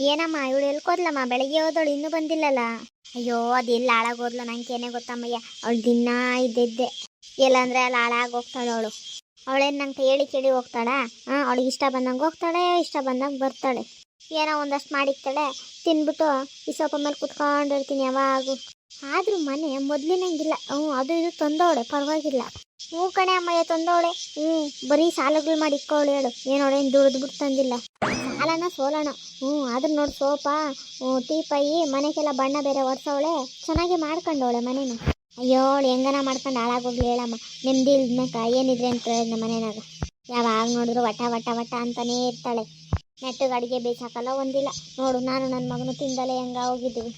ಏನಮ್ಮ, ಇವಳು ಎಲ್ಕೋದ್ಲಮ್ಮ ಬೆಳಗ್ಗೆ ಹೋದವಳು ಇನ್ನೂ ಬಂದಿಲ್ಲಲ್ಲ. ಅಯ್ಯೋ ಅದೆಲ್ಲ ಹಾಳಾಗೋದ್ಲು ಏನೇ ಗೊತ್ತಮ್ಮಯ್ಯ. ಅವಳು ದಿನ ಇದ್ದಿದ್ದೆ. ಎಲ್ಲಂದ್ರೆ ಅಲ್ಲಿ ಹಾಳಾಗಿ ಹೋಗ್ತಾಳೆ ಅವಳು. ಅವಳೇನು ನಂಗೆ ಹೇಳಿ ಕೇಳಿ ಹೋಗ್ತಾಳಾ? ಹಾಂ ಅವಳಿಗೆ ಇಷ್ಟ ಬಂದಂಗೆ ಹೋಗ್ತಾಳೆ, ಇಷ್ಟ ಬಂದಂಗೆ ಬರ್ತಾಳೆ. ಏನೋ ಒಂದಷ್ಟು ಮಾಡಿಕ್ತಾಳೆ, ತಿನ್ಬಿಟ್ಟು ಈ ಸೋಪ ಮೇಲೆ ಕುತ್ಕೊಂಡಿರ್ತೀನಿ ಯಾವಾಗೂ. ಆದ್ರೂ ಮನೆ ಮೊದ್ಲಿನಂಗಿಲ್ಲ. ಹ್ಞೂ, ಅದು ಇದು ತಂದವಳೆ, ಪರವಾಗಿಲ್ಲ. ಹ್ಞೂ ಕಣೆ ಅಮ್ಮಯ್ಯ, ತಂದವಳೆ. ಹ್ಞೂ, ಬರೀ ಸಾಲಗಳು ಮಾಡಿ ಇಕ್ಕೋಳು ಹೇಳು. ಏನೋಳೇನು ದುಡಿದ್ಬಿಟ್ಟು ತಂದಿಲ್ಲ. ಸಾಲನ ಸೋಲಣ ಹ್ಞೂ ಆದ್ರೂ ನೋಡಿ ಸೋಪಾ ಹ್ಞೂ ಟೀಪಾಯಿ ಮನೆಗೆಲ್ಲ ಬಣ್ಣ ಬೇರೆ ಒಡ್ಸವಳೆ ಚೆನ್ನಾಗಿ ಮಾಡ್ಕೊಂಡವಳೆ ಮನೇನ. ಅಯ್ಯೋ ಹೆಂಗನ ಮಾಡ್ಕೊಂಡು ಹಾಳಾಗೋಗ್ಲಿ ಹೇಳಮ್ಮ. ನೆಮ್ಮದಿ ಇಲ್ದ್ಮೇಕ ಏನಿದ್ರೆ ಅಂತ ನಮ್ಮ ಮನೇನಾಗ. ಯಾವಾಗ ನೋಡಿದ್ರು ವಟ ವಟ ವಟ ಅಂತಾನೇ ಇರ್ತಾಳೆ. ನೆಟ್ಟಗೆ ಅಡುಗೆ ಬೇಯಿಸಾಕಲ್ಲ ಒಂದಿಲ್ಲ. ನೋಡು ನಾನು ನನ್ನ ಮಗನು ತಿಂದಲೇ ಹೆಂಗ ಹೋಗಿದ್ದೀವಿ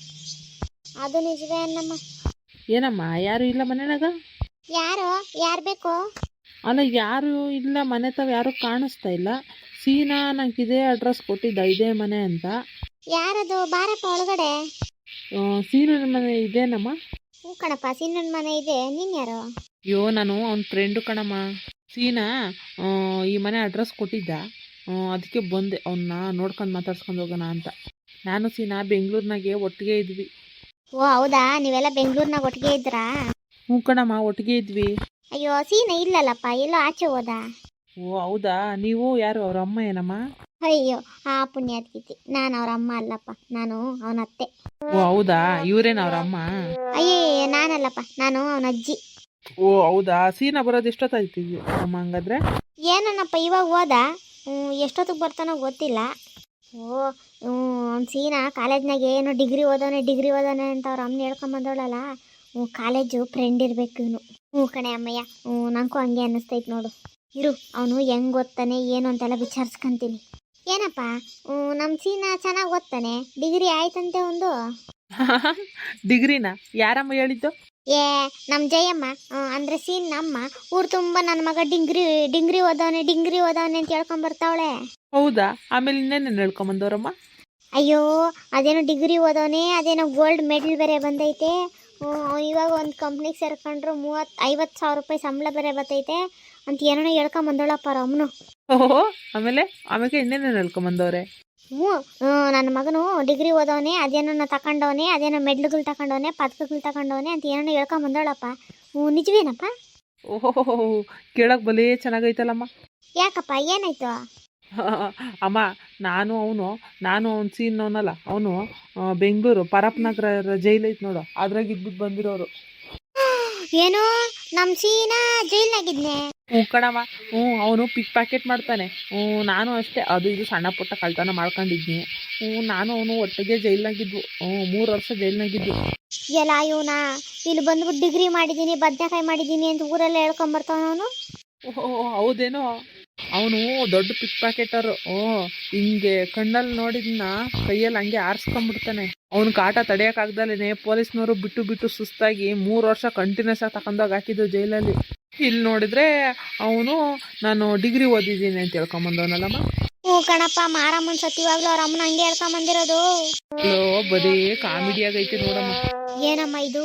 ಅದು ನಿಜವೇ ಅನ್ನಮ್ಮ ಏನಮ್ಮ ಯಾರು ಇಲ್ಲ ಮನೇನಾಗ? ಯಾರು? ಯಾರು ಬೇಕು? ಅಲ್ಲ ಯಾರು ಇಲ್ಲ ಮನೆ ತಾವ ಯಾರು ಕಾಣಿಸ್ತಾ ಇಲ್ಲ. ಸೀನಾ ನಂಗೆ ಇದೇ ಅಡ್ರೆಸ್ ಕೊಟ್ಟಿದ್ದ ಇದೇ ಮನೆ ಅಂತ. ಯಾರದು? ಬಾರಪ್ಪ ಒಳಗಡೆ. ಸೀನನ ಮನೆ ಇದೇನಮ್ಮ? ಹ್ಞೂ ಕಣಪ್ಪ ಸೀನನ ಮನೆ ಇದೆ. ನೀನು ಯಾರು? ಅಯ್ಯೋ ನಾನು ಅವ್ನ ಫ್ರೆಂಡು ಕಣಮ್ಮ. ಸೀನಾ ಆ, ಈ ಮನೆ ಅಡ್ರೆಸ್ ಕೊಟ್ಟಿದ್ದ. ಆ, ಅದಕ್ಕೆ ಬಂದೆ. ಅವನ್ನ ನೋಡ್ಕೊಂಡು ಮಾತಾಡ್ಸ್ಕೊಂಡು ಹೋಗೋಣ ಅಂತ. ನಾನು ಸೀನಾ ಬೆಂಗಳೂರಿನಾಗೆ ಒಟ್ಟಿಗೆ ಇದ್ವಿ. ಓ ಹೌದಾ? ನೀವೆಲ್ಲ ಬೆಂಗಳೂರಿನಾಗ ಒಟ್ಟಿಗೆ ಇದ್ರಾ? ಹ್ಞೂ ಕಣಮ್ಮ ಒಟ್ಟಿಗೆ ಇದ್ವಿ. ಅಯ್ಯೋ ಸೀನ ಇಲ್ಲಲ್ಲಪ್ಪ ಎಲ್ಲೋ ಆಚೆ ಹೋದ? ಓ ಹೌದಾ? ನೀವು ಯಾರು ಅವ್ರ ಅಮ್ಮ ಏನಮ್ಮ? ಅಯ್ಯೋ ಆ ಪುಣ್ಯಾತ್ಕಿತಿ ನಾನು ಅವ್ರ ಅಮ್ಮ ಅಲ್ಲಪ್ಪ. ನಾನು ಅವನ ಅತ್ತೆ. ಓ ಹೌದಾ? ಇವರೇನ ಅವ್ರ ಅಮ್ಮ? ಅಯ್ಯೇ ನಾನಲ್ಲಪ್ಪ. ನಾನು ಅವನ ಅಜ್ಜಿ. ಓ ಹೌದಾ? ಸೀನಾ ಬರೋದು ಎಷ್ಟೊತ್ತಾಯ್ತು ಅಮ್ಮ ಹಂಗಾದ್ರೆ? ಏನನ್ನಪ್ಪ ಇವಾಗ ಹೋದ? ಹ್ಮ್, ಎಷ್ಟೊತ್ತಿಗೆ ಬರ್ತಾನೋ ಗೊತ್ತಿಲ್ಲ. ಓ ಅವ್ನು ಸೀನಾ ಕಾಲೇಜ್ನಾಗ ಏನೋ ಡಿಗ್ರಿ ಓದೋನೆ ಡಿಗ್ರಿ ಓದೋನೆ ಅಂತ ಅವ್ರ ಅಮ್ಮನ ಹೇಳ್ಕೊಂಬಂದವಳಲ್ಲ ಹ್ಞೂ ಕಾಲೇಜು ಫ್ರೆಂಡ್ ಇರಬೇಕು ಇವನು. ಹ್ಞೂ ಕಣೆ ಅಮ್ಮಯ್ಯ. ಹ್ಞೂ ನಂಗೂ ಹಂಗೆ ಅನ್ನಿಸ್ತೈತೆ ನೋಡು. ಇರು ಅವನು ಹೆಂಗೆ ಓದ್ತಾನೆ ಏನು ಅಂತೆಲ್ಲ ವಿಚಾರಿಸ್ಕೊಂತೀನಿ. ಏನಪ್ಪ ನಮ್ಮ ಸೀನಾ ಚೆನ್ನಾಗಿ ಓದ್ತಾನೆ ಡಿಗ್ರಿ ಆಯ್ತಂತೆ ಒಂದು? ಡಿಗ್ರಿನ? ಯಾರಮ್ಮ ಹೇಳಿದ್ದು? ಏ ನಮ್ಮ ಜಯಮ್ಮ ಅಂದ್ರೆ ಸೀನ್ ನಮ್ಮ ಊರು ತುಂಬ ನನ್ನ ಮಗ ಡಿಂಗ್ರಿ ಡಿಂಗ್ರಿ ಓದವನೆ ಡಿಂಗ್ರಿ ಓದವನೆ ಅಂತ ಹೇಳ್ಕೊಂಡ್ ಬರ್ತಾವಳೆ. ಹೌದಾ? ಆಮೇಲೆ ಇನ್ನೇನು ಹೇಳ್ಕೊಂಬಂದವ್ರಮ್ಮ? ಅಯ್ಯೋ ಅದೇನೋ ಡಿಗ್ರಿ ಓದವನೆ ಅದೇನೋ ಗೋಲ್ಡ್ ಮೆಡಲ್ ಬೇರೆ ಬಂದೈತೆ. ಇವಾಗ ಒಂದು ಕಂಪ್ನಿಗೆ ಸೇರ್ಕೊಂಡ್ರು ಮೂವತ್ತು ಐವತ್ತು ಸಾವಿರ ರೂಪಾಯಿ ಸಂಬಳ ಬೇರೆ ಬರ್ತೈತೆ ಅಂತ ಏನೋ ಹೇಳ್ಕೊಂಬಂದೋಳಪ್ಪ ರಮ್ನು. ಓಹೋ ಆಮೇಲೆ? ಆಮೇಲೆ ಇನ್ನೇನು ಹೇಳ್ಕೊಂಬಂದವ್ರೆ? ಹ್ಞೂ ನನ್ನ ಮಗನು ಡಿಗ್ರಿ ಓದವನೇ ಅದೇನೋ ತಗೊಂಡವನೇ ಅದೇನೋ ಮೆಡ್ಲುಗಳು ತಗೊಂಡವನೆ ಪದಕಗಳು ತಗೊಂಡವನೆ ಅಂತ ಏನೋ ಹೇಳ್ಕೊಂಬಂದೋಳಪ್ಪ. ಹ್ಞೂ ನಿಜವೇನಪ್ಪ? ಓಹೋ ಕೇಳಕ್ ಬಲೇ ಚೆನ್ನಾಗೈತಲ್ಲಮ್ಮ. ಯಾಕಪ್ಪ ಏನಾಯ್ತು? ಅಮ್ಮ ನಾನು ಅವನು ನಾನು ಅವ್ನು ಸೀನ್ನವನಲ್ಲ. ಅವನು ಬೆಂಗಳೂರು ಪರಪ್ನಗರ ಜೈಲ್ ಐತೆ ನೋಡು. ಅದ್ರಾಗ ಇದ್ಬಿಟ್ಟು ಬಂದಿರೋರು. ಏನು? ನಮ್ಮ ಸೀನಾ ಜೈಲ್ನಾಗಿದ್ನೆ? ಹ್ಞೂ ಕಣಮ್ಮ. ಹ್ಞೂ ಅವನು ಪಿಕ್ ಪ್ಯಾಕೆಟ್ ಮಾಡ್ತಾನೆ. ಹ್ಞೂ ನಾನು ಅಷ್ಟೇ. ಅದು ಇದು ಸಣ್ಣ ಪುಟ್ಟ ಕಳ್ತನ ಮಾಡ್ಕೊಂಡಿದ್ನಿ. ಹ್ಞೂ ನಾನು ಅವನು ಒಟ್ಟಿಗೆ ಜೈಲ್ನಾಗಿದ್ವು. ಹ್ಞೂ ಮೂರು ವರ್ಷ ಜೈಲ್ನಾಗಿದ್ವು. ಎಲ್ಲ ಇವನ ಇಲ್ಲಿ ಬಂದ್ಬಿಟ್ಟು ಡಿಗ್ರಿ ಮಾಡಿದ್ದೀನಿ ಬದನೆಕಾಯಿ ಮಾಡಿದ್ದೀನಿ ಅಂತ ಊರೆಲ್ಲ ಹೇಳ್ಕೊಂಬರ್ತಾವ ಅವನು? ಓಹೋ ಹೌದೇನೋ? ಅವನು ದೊಡ್ಡ ಪಿಕ್ ಪ್ಯಾಕೆಟರು ಓ ಹಿಂಗೆ ಕಣ್ಣಲ್ಲಿ ನೋಡಿದ್ನ ಕೈಯಲ್ಲಿ ಹಂಗೆ ಆರಿಸ್ಕೊಂಡ್ಬಿಡ್ತಾನೆ. ಅವ್ನ ಕಾಟ ತಡೆಯೋಕ್ಕಾಗ್ದಲೇ ಪೊಲೀಸ್ನವರು ಬಿಟ್ಟು ಬಿಟ್ಟು ಸುಸ್ತಾಗಿ ಮೂರು ವರ್ಷ ಕಂಟಿನ್ಯೂಸ್ ಆಗಿ ತಕೊಂಡೋಗಿ ಹಾಕಿದ್ದು ಜೈಲಲ್ಲಿ. ಇಲ್ಲಿ ನೋಡಿದ್ರೆ ಅವನು ನಾನು ಡಿಗ್ರಿ ಓದಿದ್ದೀನಿ ಅಂತ ಹೇಳ್ಕೊಂಬಂದವನಲ್ಲಮ್ಮ. ಹ್ಞೂ ಕಣಪ್ಪ ಮಾರಮ್ಮನ ಸತ್ತಿವಾಗ್ಲೂ ಅವ್ರ ಅಮ್ಮನ ಹಂಗೆ ಹೇಳ್ಕೊಂಬಂದಿರೋದು. ಬರೀ ಕಾಮಿಡಿ ಆಗೈತೆ ನೋಡಮ್ಮ. ಏನಮ್ಮ ಇದು?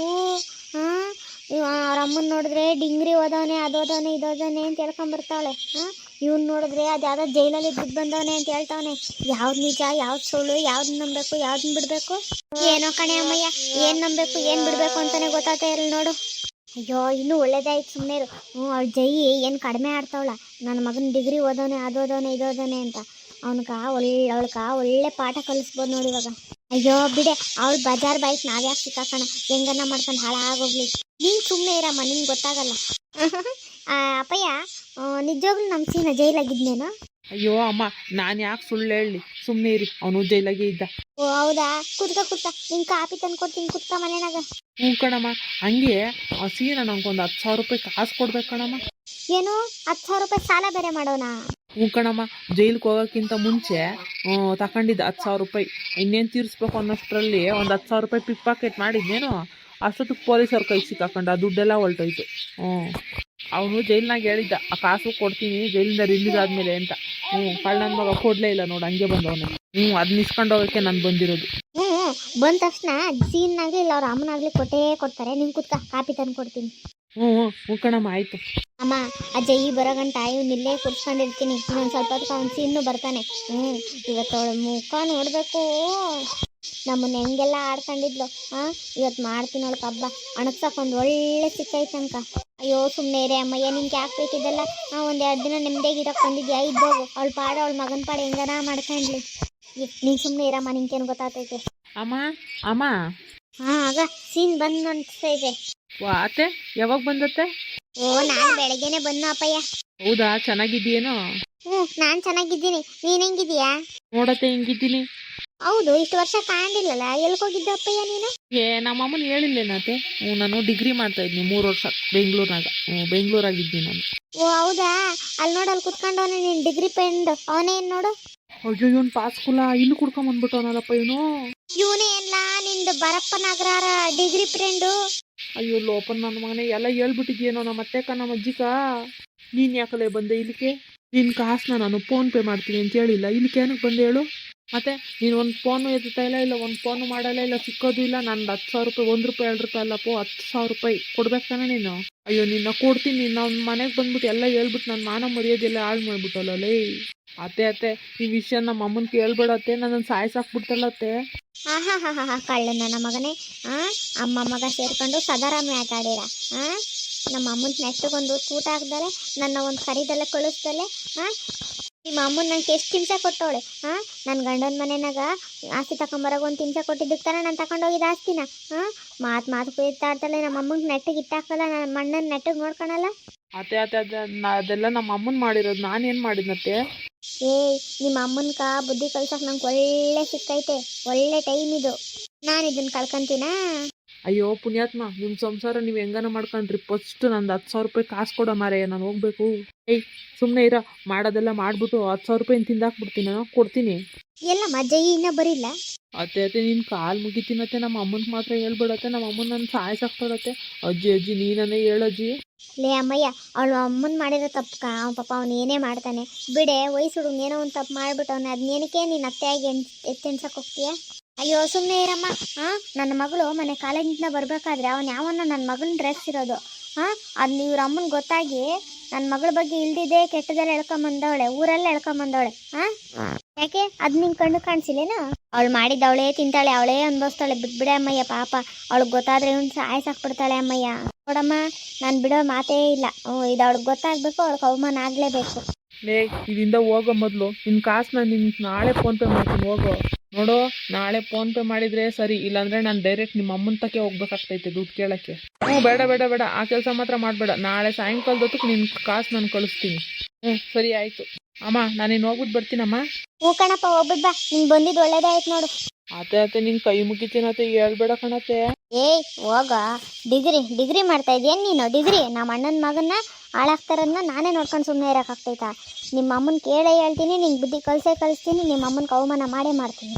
ಹಾಂ ಅವ್ರ ಅಮ್ಮನ ನೋಡಿದ್ರೆ ಡಿಂಗ್ರಿ ಓದವನೆ, ಅದು ಓದವನೆ, ಇದು ಓದವನೆ ಅಂತ ಹೇಳ್ಕೊಂಬರ್ತಾವಳೆ ಹಾಂ? ಇವ್ನು ನೋಡಿದ್ರೆ ಅದು ಯಾವ್ದೋ ಜೈಲಲ್ಲಿ ದುಡ್ಡು ಬಂದವನೆ ಅಂತ ಹೇಳ್ತಾವನೆ. ಯಾವ್ದು ನಿಜ, ಯಾವ್ದು ಸುಳ್ಳು, ಯಾವ್ದು ನಂಬಬೇಕು ಯಾವ್ದನ್ನ ಬಿಡಬೇಕು? ಏನೋ ಕಣೆ ಅಮ್ಮಯ್ಯ, ಏನು ನಂಬಬೇಕು, ಏನು ಬಿಡಬೇಕು ಅಂತಾನೆ ಗೊತ್ತಾಗ್ತಾ ಇರಲಿ ನೋಡು. ಅಯ್ಯೋ, ಇನ್ನೂ ಒಳ್ಳೇದಾಯ್ತು ಸುಮ್ಮನೆ ಹ್ಞೂ ಅವ್ಳ ಜೈ ಏನು ಕಡಿಮೆ ಆಡ್ತಾವಳ. ನನ್ನ ಮಗನ ಡಿಗ್ರಿ ಓದೋನೆ ಅದೋದವನೆ ಇದೋದವನೆ ಅಂತ. ಅವನ್ಗ ಒಳ್ಳೆ ಅವಳ್ಗ ಒಳ್ಳೆ ಪಾಠ ಕಲಿಸ್ಬೋದು ನೋಡಿ ಇವಾಗ. ಅಯ್ಯೋ, ಬಿಡೆ, ಅವಳು ಬಜಾರ್ ಬೈಕ್ ನಾವ್ಯಾಕೆ ಸಿಕ್ಕಾಕಣ. ಹೆಂಗನ್ನ ಮಾಡ್ಕೊಂಡು ಹಾಳಾಗೋಗ್ಲಿ. ನೀನು ಸುಮ್ಮನೆ ಇರಮ್ಮ ನಿಂಗೆ ಗೊತ್ತಾಗಲ್ಲ. ಅಪ್ಪಯ್ಯ ನಿಜವಾಗ್ಲೂ ನಮ್ಮ ಸೀನ ಜೈಲಾಗಿದ್ನೇನೋ? ಅಯ್ಯೋ ಅಮ್ಮ ನಾನು ಯಾಕೆ ಸುಳ್ಳು ಹೇಳಿ ಸುಮ್ಮನೆ ಇರಿ ಅವನು ಜೈಲಾಗೆ ಇದ್ದ. ಓ ಹೌದಾ? ಕುತ್ಕ ಕುತ್ತ ನಿನ್ ಕಾಪಿ ತಂದು ಕೊಡ್ತೀನಿ ಕುತ್ಕ ಮನೆನಾಗ. ಹ್ಞೂ ಕಣಮ್ಮ ಹಂಗೆ ಆ ಸೀನ ನಂಗೊಂದು ಹತ್ತು ಸಾವಿರ ರೂಪಾಯಿ ಕಾಸು ಕೊಡ್ಬೇಕು ಕಣಮ್ಮ. ಏನು? ಹತ್ತು ಸಾವಿರ ರೂಪಾಯಿ ಸಾಲ ಬೇರೆ ಮಾಡೋಣ ಹ್ಞೂ ಕಣಮ್ಮ ಜೈಲಿಗೆ ಹೋಗೋಕ್ಕಿಂತ ಮುಂಚೆ ಆ, ತಗೊಂಡಿದ್ದ ಹತ್ತು ಸಾವಿರ ರೂಪಾಯಿ. ಇನ್ನೇನು ತೀರಿಸ್ಬೇಕು ಅನ್ನೋಷ್ಟರಲ್ಲಿ ಒಂದು ಹತ್ತು ಸಾವಿರ ರೂಪಾಯಿ ಪಿಕ್ ಪಾಕೆಟ್ ಮಾಡಿದ್ನೇನು? ಅಷ್ಟೊತ್ತಿಗೆ ಪೊಲೀಸವ್ರ ಕೈ ಸಿಕ್ಕಾಕೊಂಡು ಆ ದುಡ್ಡೆಲ್ಲ ಹೊರಟೋಯ್ತು ಹ್ಞೂ ಅವನು ಜೈಲ್ನಾಗ ಹೇಳಿದ್ದ ಆ ಕಾಸು ಕೊಡ್ತೀನಿ ಜೈಲಿಂದ ರಿಲೀಸ್ ಆದಮೇಲೆ ಅಂತ. ಹ್ಞೂ ಕಳ್ಳನ ಮಗ ಕೊಡಲೇ ಇಲ್ಲ ನೋಡು ಹಂಗೆ ಬಂದವನು. ಹ್ಞೂ ಅದನ್ನ ಇಸ್ಕೊಂಡು ಹೋಗೋಕ್ಕೆ ನಾನು ಬಂದಿರೋದು. ಹ್ಞೂ ಬಂದ ತಕ್ಷಣ ಸೀನ್ನಾಗಲಿ ಇಲ್ಲ ಅವ್ರ ಅಮ್ಮನಾಗ್ಲಿ ಕೊಟ್ಟೇ ಕೊಡ್ತಾರೆ. ನಿಂಗೆ ಕುತ್ಕ ಕಾಪಿ ತಂದು ಕೊಡ್ತೀನಿ. ಹ್ಞೂ ಹ್ಞೂ ಕಣಮ್ಮ ಆಯಿತು. ಅಮ್ಮ ಅಜ್ಜ ಈ ಬರೋ ಗಂಟ ಇವ್ನು ಇಲ್ಲೇ ಕೂರ್ಸ್ಕೊಂಡಿರ್ತೀನಿ ಇನ್ನೊಂದು ಸ್ವಲ್ಪ ಹೊತ್ತು ಅವ್ನು ಸೀನು ಬರ್ತಾನೆ. ಹ್ಞೂ ಇವತ್ತು ಅವಳ ಮುಖ ನೋಡಬೇಕು. ನಮ್ಮನ್ನ ಹೆಂಗೆಲ್ಲ ಆಡ್ಕೊಂಡಿದ್ಲು. ಹಾ ಇವತ್ತು ಮಾಡ್ತೀನಿ ಅವಳಕ್ಕೆ ಹಬ್ಬ ಅಣಗ್ಸಕ್ಕೆ ಒಂದು ಒಳ್ಳೆ ಸಿಕ್ಕೈತಂಕ. ಅಯ್ಯೋ ಸುಮ್ಮನೆ ರೇ ಅಮ್ಮಯ್ಯ ನಿಂಗೆ ಯಾಕೆ ಬೇಕಿದ್ದಲ್ಲ ಹಾಂ ಒಂದು ಎರಡು ದಿನ ನೆಮ್ಮದಿಯಾಗಿರೋಕೆ ಬಂದಿದ್ಯಾ? ಇದ್ದೋಗು ಅವಳು ಪಾಡ ಅವಳ ಮಗನ ಪಾಡ ಹೆಂಗನ ಮಾಡ್ಕೊಂಡ್ಲಿ. ನೀನು ಸುಮ್ಮನೆ ಇರಮ್ಮ ನಿಂಗೇನು ಗೊತ್ತಾಗ್ತೈತೆ ಅಮ್ಮ ಅಮ್ಮ. ಹಾಂ ಆಗ ಸೀನ್ ಬಂದು ಅನ್ಸ್ತೈತೆ ವಾತೆ ಯಾವಾಗ ಬಂದತ್ತೆ? ಓ ನಾನು ಬೆಳಗ್ಗೆನೆ ಬಂದು ಅಪ್ಪಯ್ಯ. ಹೌದಾ ಚೆನ್ನಾಗಿದ್ದೀಯೇನೋ? ಹ್ಞೂ ನಾನು ಚೆನ್ನಾಗಿದ್ದೀನಿ. ನೀನು ಹೆಂಗಿದೀಯಾ ನೋಡತ್ತೆ ಹಿಂಗಿದ್ದೀನಿ. ಹೌದು ಇಷ್ಟು ವರ್ಷ ಕಾಣಿಲ್ಲಲ್ಲ ಎಲ್ಕೋಗಿದ್ದೆ ಅಪ್ಪಯ್ಯ ನೀನು? ಏ ನಮ್ಮ ಅಮ್ಮನ ಹೇಳಿಲ್ಲೇನತ್ತೆ ಹ್ಞೂ ನಾನು ಡಿಗ್ರಿ ಮಾಡ್ತಾ ಇದ್ನಿ ಮೂರು ವರ್ಷ ಬೆಂಗಳೂರಿನಾಗ. ಬೆಂಗಳೂರಾಗಿದ್ದೀನಿ ನಾನು. ಓ ಹೌದಾ? ಅಲ್ಲಿ ನೋಡು ಅಲ್ಲಿ ಕುತ್ಕೊಂಡು ನೀನು ಡಿಗ್ರಿ ಪೆಂಡ್ ಅವನೇ ನೋಡು? ಅಯ್ಯೋ ಇವನು ಪಾಸ್ಕುಲ ಇಲ್ಲಿ ಕುಡ್ಕೊಂಬಂದ್ಬಿಟ್ಟವನಲ್ಲಪ್ಪ ಇವನು. ಇವನೇ ಎಲ್ಲ ನಿಂದು ಬರಪ್ಪ ನಗರಾರ ಡಿಗ್ರಿ ಫ್ರೆಂಡು ಅಯ್ಯೋ ಲೋಪನ್ ನನ್ನ ಮಗನೇ ಎಲ್ಲ ಹೇಳ್ಬಿಟ್ಟಿದ್ಯೇನೋ ನಮ್ಮ ಅತ್ತೆಕ ನಮ್ಮ ಅಜ್ಜಿಕ. ನೀನ್ ಯಾಕಲೇ ಬಂದೆ ಇಲ್ಲಿಗೆ ನಿನ್ ಕಾಸ್ನ ನಾನು ಫೋನ್ ಪೇ ಮಾಡ್ತೀನಿ ಅಂತ ಹೇಳಿಲ್ಲ. ಇಲ್ಲಿಗೆ ಏನಕ್ಕೆ ಬಂದೆ ಹೇಳು? ಮತ್ತೆ ನೀನು ಒಂದು ಫೋನು ಎತ್ತುತ್ತಾ ಇಲ್ಲ ಇಲ್ಲ ಒಂದು ಫೋನು ಮಾಡಲ್ಲ, ಇಲ್ಲ ಸಿಕ್ಕೋದು ಇಲ್ಲ, ನಂದು ಹತ್ತು ಸಾವಿರ ರೂಪಾಯಿ, ಒಂದು ರೂಪಾಯಿ, ಎರಡು ರೂಪಾಯಿ ಅಲ್ಲಪ್ಪೋ, ಹತ್ತು ಸಾವಿರ ರೂಪಾಯಿ ಕೊಡ್ಬೇಕು ನೀನು? ಅಯ್ಯೋ, ನಿನ್ನ ಕೊಡ್ತೀನಿ ನೀನು ಮನೆಗೆ ಬಂದ್ಬಿಟ್ಟು ಎಲ್ಲ ಹೇಳ್ಬಿಟ್ಟು ನನ್ನ ಮಾನ ಮರ್ಯೋದೆಲ್ಲ ಹಾಳು ಮಾಡ್ಬಿಟ್ಟಲ್ಲ ಅತ್ತೆ ಅತ್ತೆ, ಈ ವಿಷಯ ನಮ್ಮ ಅಮ್ಮನ ಕೇಳ್ಬೇಡತ್ತೆ ನನ್ನನ್ನು ಸಾಯ್ಸಾಕ್ಬಿಡ್ತಲ್ಲತ್ತೆ ಆಹಾ ಹಾ ಹಾ ಹಾ ಕಳ್ಳ ನನ್ನ ಮಗನೇ, ಆ? ಅಮ್ಮ ಮಗ ಸೇರ್ಕೊಂಡು ಸದಾರಾಮಿ ಆಟ ಆಡಿರ, ಆ? ನಮ್ಮ ಅಮ್ಮನ ನೆಟ್ಟಗೊಂದು ಊಟ ಹಾಕ್ದಲೆ, ನನ್ನ ಒಂದು ಕರಿದೆಲ್ಲ ಕಳಿಸ್ದಲೆ, ಆ? ನಿಮ್ಮ ಅಮ್ಮನ ನಂಗೆ ಎಷ್ಟು ಹಿಂಸೆ ಕೊಟ್ಟವಳೆ ಆ? ನನ್ನ ಗಂಡನ ಮನೆನಾಗ ಆಸ್ತಿ ತಗೊಂಬರಾಗ ಒಂದು ಹಿಂಸೆ ಕೊಟ್ಟಿದ್ದಕ್ಕೆ ತಾನೆ ನಾನು ತಗೊಂಡೋಗಿದ್ದ ಆಸ್ತಿನ ಆ? ಮಾತು ಮಾತು ಕುಯ್ತಾಡ್ತಾಳೆ ನಮ್ಮ ಅಮ್ಮಂಗೆ ನೆಟ್ಟಿಗೆ ಇಟ್ಟಾಕಲ್ಲ ನನ್ನ ಮಣ್ಣನ್ನ ನೆಟ್ಟಿಗೆ ನೋಡ್ಕೊಳಲ್ಲ ಅತ್ತೆ ಅತ್ತೆ ಅದೇ ಅದೆಲ್ಲ ನಮ್ಮ ಅಮ್ಮನ ಮಾಡಿರೋದು ನಾನೇನು ಮಾಡಿದ್ನತ್ತೆ ಏಯ್ ನಿಮ್ಮ ಅಮ್ಮನ್ಕ ಬುದ್ಧಿ ಕಲ್ಸಕ್ಕೆ ನಂಗೆ ಒಳ್ಳೆ ಸಿಕ್ಕೈತೆ ಒಳ್ಳೆ ಟೈಮ್ ಇದು. ನಾನು ಇದನ್ನ ಕಳ್ಕೊಂತೀನಾ? ಅಯ್ಯೋ ಪುಣ್ಯಾತ್ಮ ನಿಮ್ಮ ಸಂಸಾರ ನೀವು ಹೆಂಗನ ಮಾಡ್ಕೊಂಡ್ರಿ? ಫಸ್ಟ್ ನಂದು ಹತ್ತು ಸಾವಿರ ರೂಪಾಯಿ ಕಾಸು ಕೊಡೋ ಮಾರೇ ನಾನು ಹೋಗ್ಬೇಕು. ಏಯ್ ಸುಮ್ಮನೆ ಇರ ಮಾಡೋದೆಲ್ಲ ಮಾಡ್ಬಿಟ್ಟು ಹತ್ತು ಸಾವಿರ ರೂಪಾಯಿ ತಿಂದಾಕ್ಬಿಡ್ತೀನಿ ನಾನು ಕೊಡ್ತೀನಿ. ಎಲ್ಲ ಮಜ್ಜಿ ಇನ್ನ ಬರಿಲ್ಲ? ಅತ್ತೆ ಅತ್ತೆ ನಿನ್ನ ಕಾಲು ಮುಗಿತೀನತ್ತೆ ನಮ್ಮ ಅಮ್ಮನಿಗೆ ಮಾತ್ರ ಹೇಳ್ಬಿಡತ್ತೆ ನಮ್ಮ ಅಮ್ಮನ ನನ್ನ ಸಾಯ್ಸಾಕ್ತಾಡತ್ತೆ ಅಜ್ಜಿ ಅಜ್ಜಿ ನೀನನ್ನೇ ಹೇಳಜ್ಜಿ ಲೇ ಅಮ್ಮಯ್ಯ ಅವಳು ಅಮ್ಮನ್ ಮಾಡಿರೋ ತಪ್ಪು ಅವ್ನ ಪಾಪ ಅವನು ಏನೇ ಮಾಡ್ತಾನೆ. ಬಿಡೆ ವಯಸ್ಸು ಹುಡುಗ ಏನೋ ಒಂದು ತಪ್ಪು ಅದ್ ಅದನ್ನೇನಕ್ಕೆ ನೀನು ಅತ್ತೆಯಾಗಿ ಎಣ್ ಎತ್ತೆಣ್ಸಕ್ ಹೋಗ್ತೀಯ? ಅಯ್ಯೋ ಸುಮ್ಮನೆ ಇರಮ್ಮ. ಹಾ ನನ್ನ ಮಗಳು ಮನೆ ಕಾಲೇಜಿಂದ ಬರಬೇಕಾದ್ರೆ ಅವನು ಯಾವನ್ನ ನನ್ನ ಮಗನ ಡ್ರೆಸ್ ಇರೋದು. ಹಾ ಅದು ಇವ್ರ ಅಮ್ಮನ ಗೊತ್ತಾಗಿ ನನ್ನ ಮಗಳ ಬಗ್ಗೆ ಇಲ್ದಿದೆ ಕೆಟ್ಟದಲ್ಲಿ ಎಳ್ಕೊಂಬಂದವಳೆ ಊರಲ್ಲೇ ಎಳ್ಕೊಂಬಂದವಳೆ ಹಾ ಯಾಕೆ? ಅದು ನಿಂಗೆ ಕಣ್ಣು ಕಾಣಿಸಿಲ್ಲೇನು? ಅವಳು ಮಾಡಿದ ಅವಳೇ ತಿಂತಾಳೆ, ಅವಳೇ ಅನ್ಭವಿಸ್ತಾಳೆ. ಬಿಟ್ಬಿಡೆ ಅಮ್ಮಯ್ಯ, ಪಾಪ. ಅವಳಿಗೆ ಗೊತ್ತಾದ್ರೆ ಇವ್ನು ಸಾಯ್ಸಾಕ್ಬಿಡ್ತಾಳೆ ಅಮ್ಮಯ್ಯ. ನೋಡಮ್ಮ, ನಾನು ಬಿಡೋ ಮಾತೇ ಇಲ್ಲ. ಇದು ಅವಳಿಗೆ ಗೊತ್ತಾಗಬೇಕು, ಅವಳಿಗೆ ಅವಮಾನ ಆಗಲೇಬೇಕು. ಲೇ ಇದರಿಂದ ಹೋಗೋ ಮೊದಲು ನಿನ್ನ ಕಾಸನ್ನ ನಿನ್ ನಾಳೆ ಫೋನ್ಪೇ ಮಾಡ್ತೀನಿ, ಹೋಗೋ. ನೋಡು, ನಾಳೆ ಫೋನ್ಪೇ ಮಾಡಿದ್ರೆ ಸರಿ, ಇಲ್ಲಾಂದ್ರೆ ನಾನು ಡೈರೆಕ್ಟ್ ನಿಮ್ಮ ಅಮ್ಮನ ತಕ್ಕೆ ಹೋಗ್ಬೇಕಾಗ್ತೈತೆ ದುಡ್ಡು ಕೇಳಕ್ಕೆ. ಹ್ಞೂ, ಬೇಡ ಬೇಡ ಬೇಡ, ಆ ಕೆಲಸ ಮಾತ್ರ ಮಾಡಬೇಡ. ನಾಳೆ ಸಾಯಂಕಾಲದೊತ್ತಿಗೆ ನಿನ್ನ ಕಾಸು ನಾನು ಕಳಿಸ್ತೀನಿ. ಹ್ಞೂ, ಸರಿ, ಆಯಿತು. ಅಮ್ಮ ನಾನೇನು ಹೋಗ್ಬಿಟ್ಟು ಬರ್ತೀನಮ್ಮ. ಹ್ಞೂ ಕಣಪ್ಪ ಹೋಗ್ಬಿಟ್ ಬಾ. ನಿನ್ ಬಂದಿದ್ದು ಒಳ್ಳೇದಾಯ್ತು ನೋಡು. ಅತ್ತೆ ಅತ್ತೆ ನಿನ್ ಕೈ ಮುಗಿತೀನತ್ತೆ ಹೇಳ್ಬೇಡ ಕಣತ್ತೆ. ಏಯ್ ಹೋಗ. ಡಿಗ್ರಿ ಡಿಗ್ರಿ ಮಾಡ್ತಾ ಇದೀಯನ್ ನೀನು? ಡಿಗ್ರಿ ನಮ್ಮ ಅಣ್ಣನ ಮಗನ್ನ ಹಾಳಾಗ್ತಾರನ್ನ ನಾನೇ ನೋಡ್ಕೊಂಡು ಸುಮ್ಮನೆ ಇರೋಕ್ಕಾಗ್ತೈತಾ ನಿಮ್ಮ ಅಮ್ಮನ ಕೇಳೇ ಹೇಳ್ತೀನಿ ನಿಂಗೆ ಬುದ್ಧಿ ಕಳ್ಸೇ ಕಲಿಸ್ತೀನಿ ನಿಮ್ಮ ಅಮ್ಮನ ಅವಮಾನ ಮಾಡೇ ಮಾಡ್ತೀನಿ.